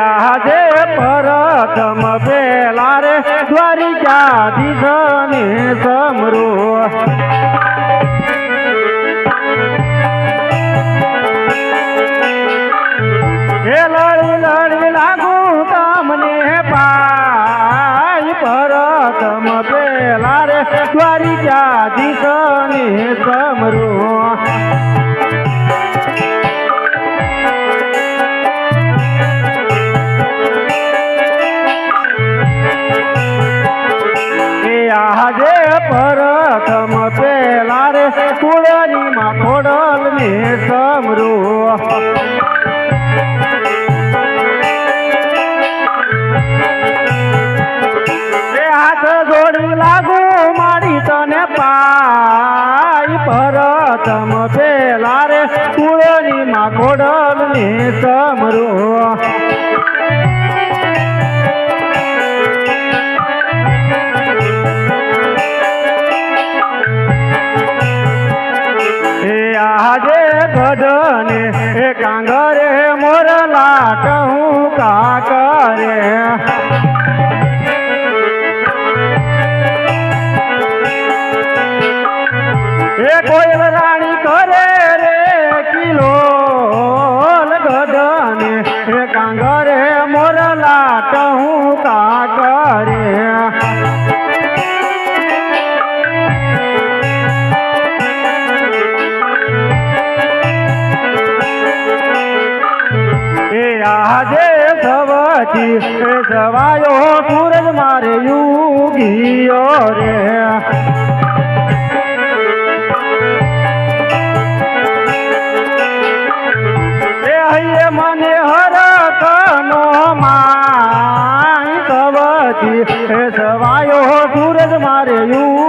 આજે ભરતમ પેલા રે દ્વારિકાધીશ પાય પરતમ પેલા રે કુળની માખોડલ ને સમરો આજે ગઢને કાંગરે મોરલા કહો આજે સવાથી સવાયો સૂરજ મારે યુગીયો રે. મને હરકનો માં સવાથી સવાયો સૂરજ મારે યુ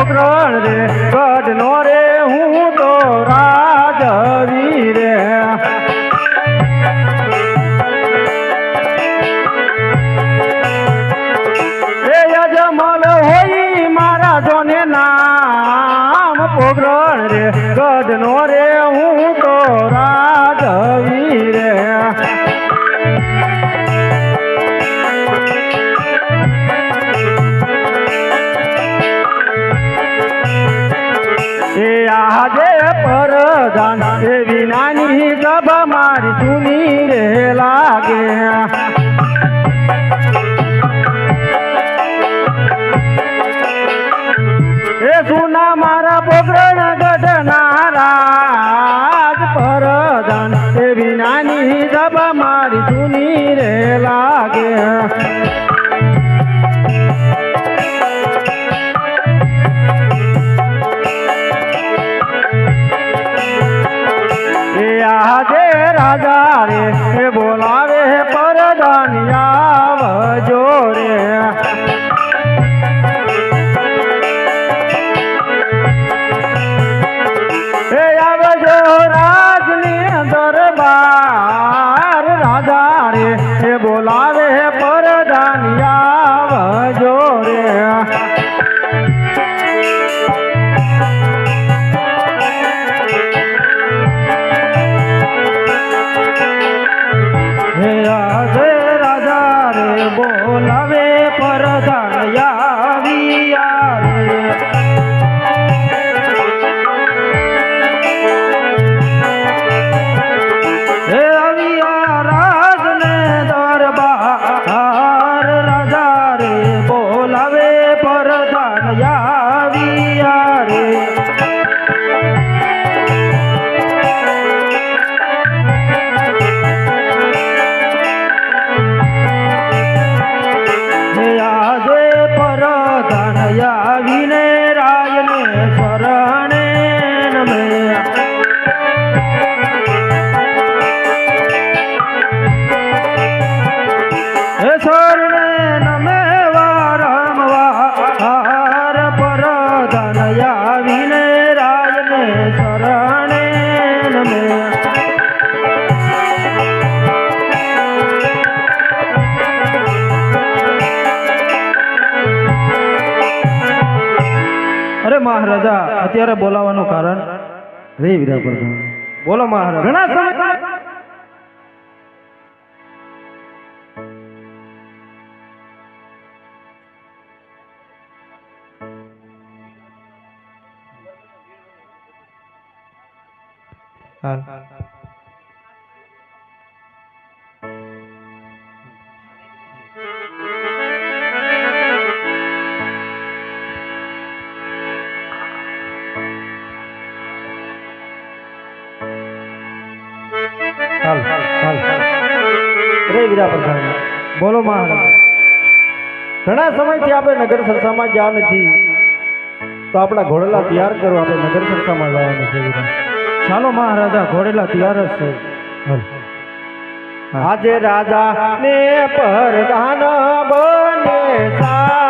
છોકરો રે ગઢ નો રે હું તો રા બાબા મારી જૂની રે લાગે. આજે રાજા રે. મહારાજા અત્યારે બોલાવાનું કારણ રે વીરા પ્રધાન બોલો મહારાજ ઘણા સમય હાલ હાલ બોલો મહારાજ. ઘણા સમયથી આપણે નગર સરસામાં ગયા નથી. તો આપણા ઘોડેલા તૈયાર કરો આપણે નગર સરસામાં જવાનું છે ચાલો મહારાજા ઘોડેલા તૈયાર જ છે. આજે રાજા ને પરધાન બને સાલિયા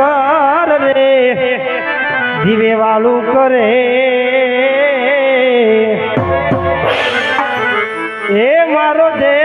આ રે દીવે વાલું કરે. એ મારો દેવ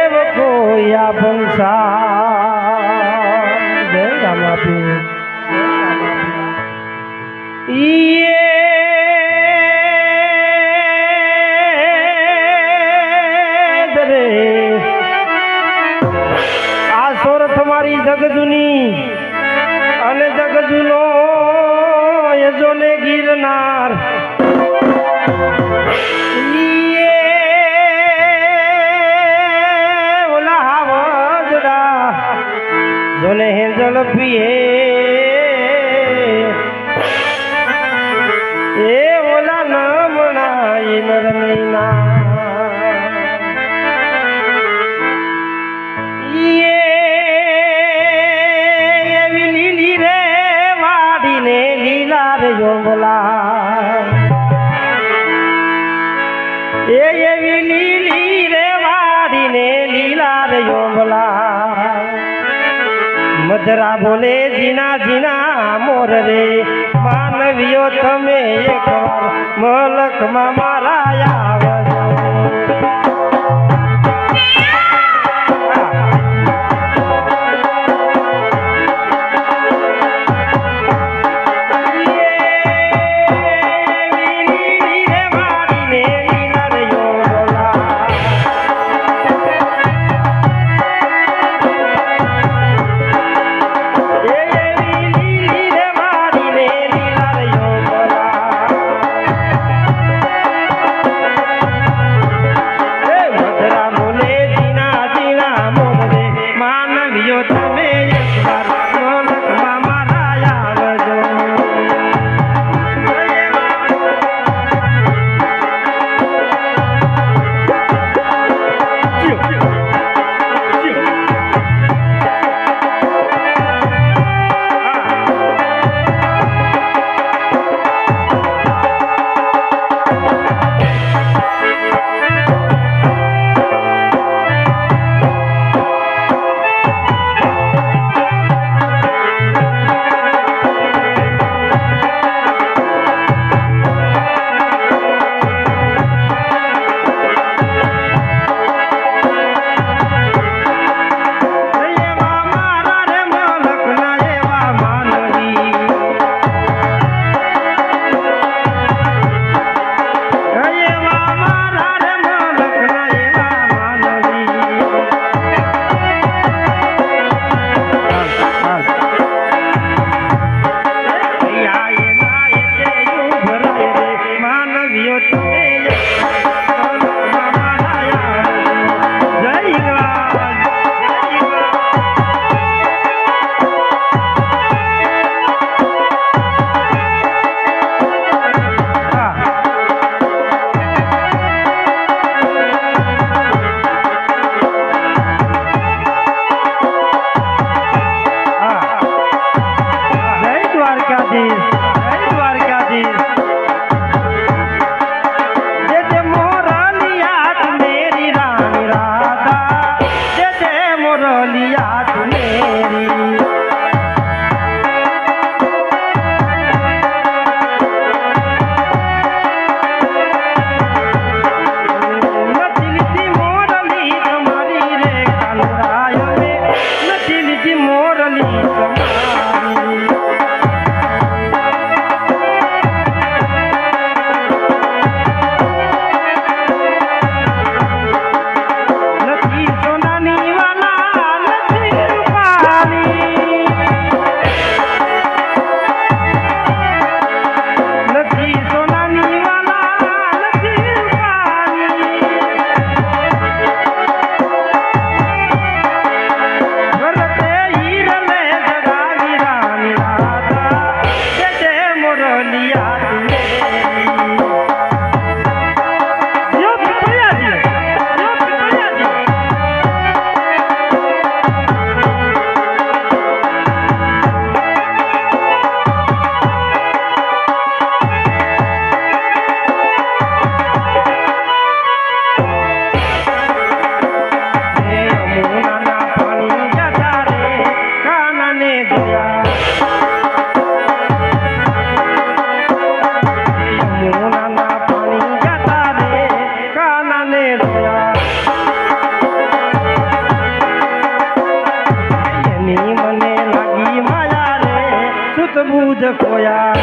这个呀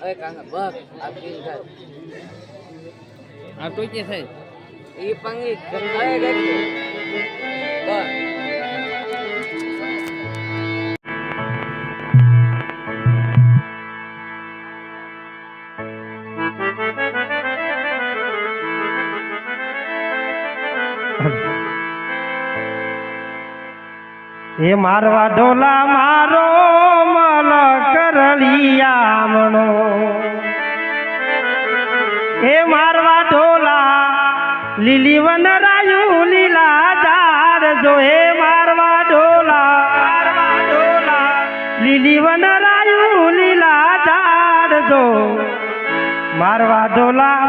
અરે કાકા બક આ પીન થાય આ ટોચે થાય એ પાંગી ગંગાએ ગઈ બસ. એ મારવા ઢોલા મારો મલ કરલિયામણો એ મારવા ઢોલા લીલી વનરાયું લીલા ઝાડ જો એ મારવા ઢોલા મારવા ઢોલા લીલી વનરાયું લીલા ઝાડ જો મારવા ઢોલા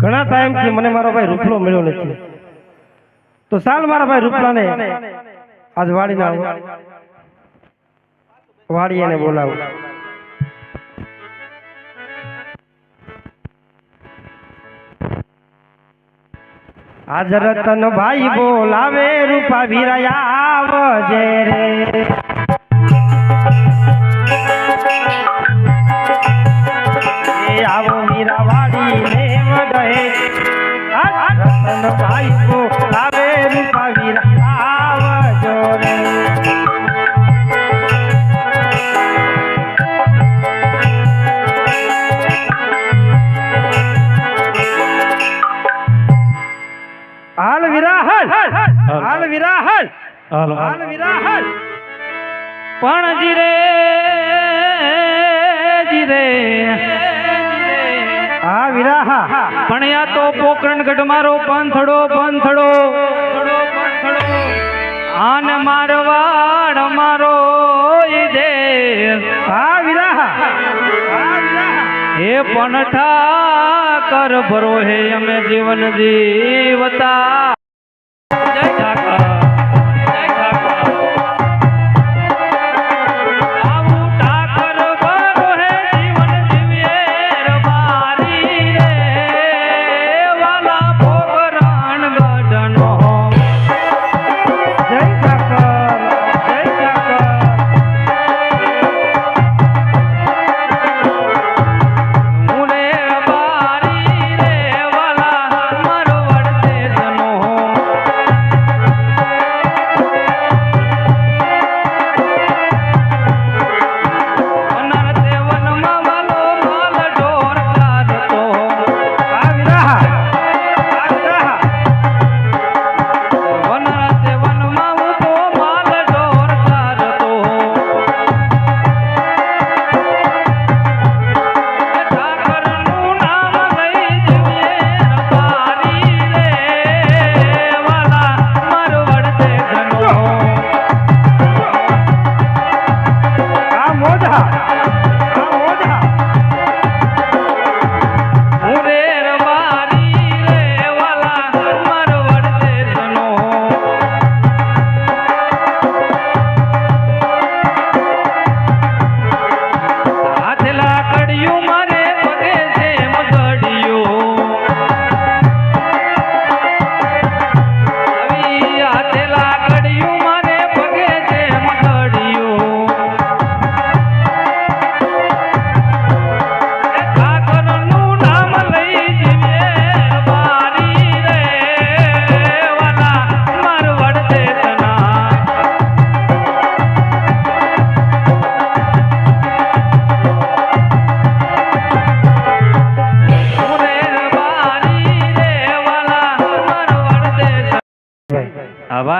ઘણા ટાઈમથી મને મારો ભાઈ રૂપલો મળ્યો નથી. તો સાલ મારા ભાઈ રૂપલાને આજ વાડીના વાડી એને બોલાવો. આજ રતન ભાઈ બોલાવે રૂપા વિરાયા આવજે રે. હાલ વીરા હાલ. પણ જીરે જીરે. હા વીરા હા પણ યા તો પોકરણગઢ મારો પંથડો પંથડો. આન મારવાડ મારો દે હા વીરા હા. હે પણ ઠાકર ભરો હે અમે જીવન જીવતા.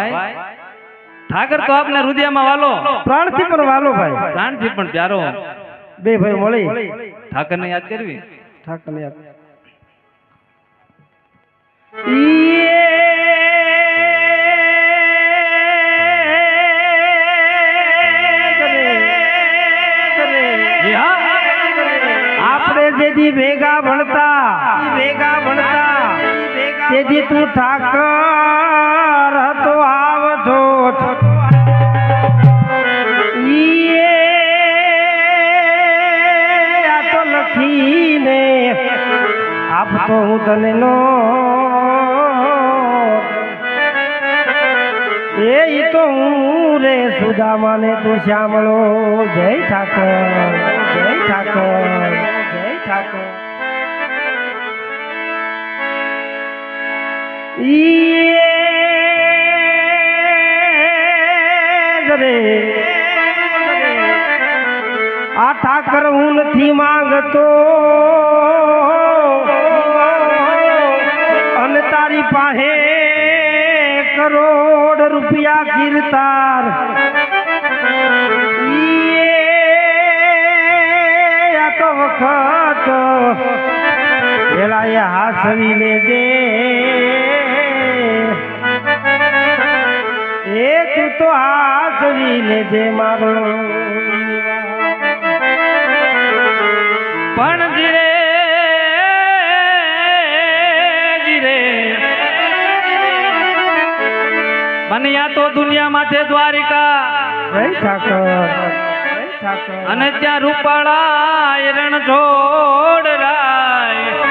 ભાઈ. ઠાકર તો આપને રુદિયામાં વાલો. પ્રાણથી પણ વાલો ભાઈ. પ્રાણથી પણ પ્યારો. બે ભાઈ મળી. ઠાકરને યાદ કરવી? ઠાકરને યાદ. આપણે જેથી ભેગા ભણતા ભેગા ભણતા તેથી તું ઠાકર સુદામાને તું શ્યામળો, જય ઠાકર જય ઠાકર જય ઠાકર. આ ઠાકર હું નથી માંગતો. અને તારી પાસે કરોડ રૂપિયા કીર્તાર હાસવી લેજે એ તું તો હાસવી લેજે મારો પણ જીરે બન્યા તો દુનિયા માથે દ્વારિકા. જય ઠાકર અને ત્યાં રૂપાળા રણ છોડ રાય.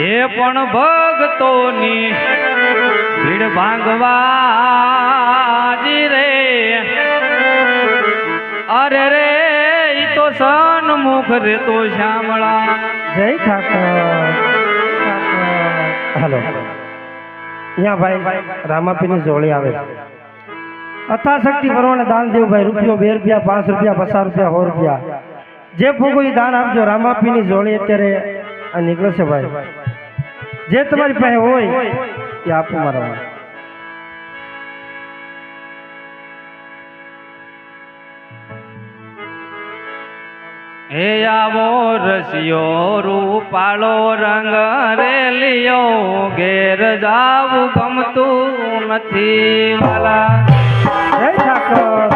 એ પણ ભક્તોની ભીડ ભાંગવા રે. અરે રે ઈ તો સન્મુખ રે તો શ્યામળા. જય ઠાકર. હલો. અહીંયા ભાઈ રામાપીની જોડી આવે. અથાશક્તિ પ્રમાણે દાન દેવું ભાઈ રૂપિયો બે રૂપિયા પાંચ રૂપિયા પચાસ રૂપિયા સો રૂપિયા. જે ભોગો એ દાન આપજો રામાપીની જોડી અત્યારે આ નીકળે છે ભાઈ. જે તમારી પાસે હોય એ આપો મારા હે આવો રસિયો રૂપાળો રંગ રેલિયો ઘેર જાવું ગમતું નથી વાલા. ઠાકર.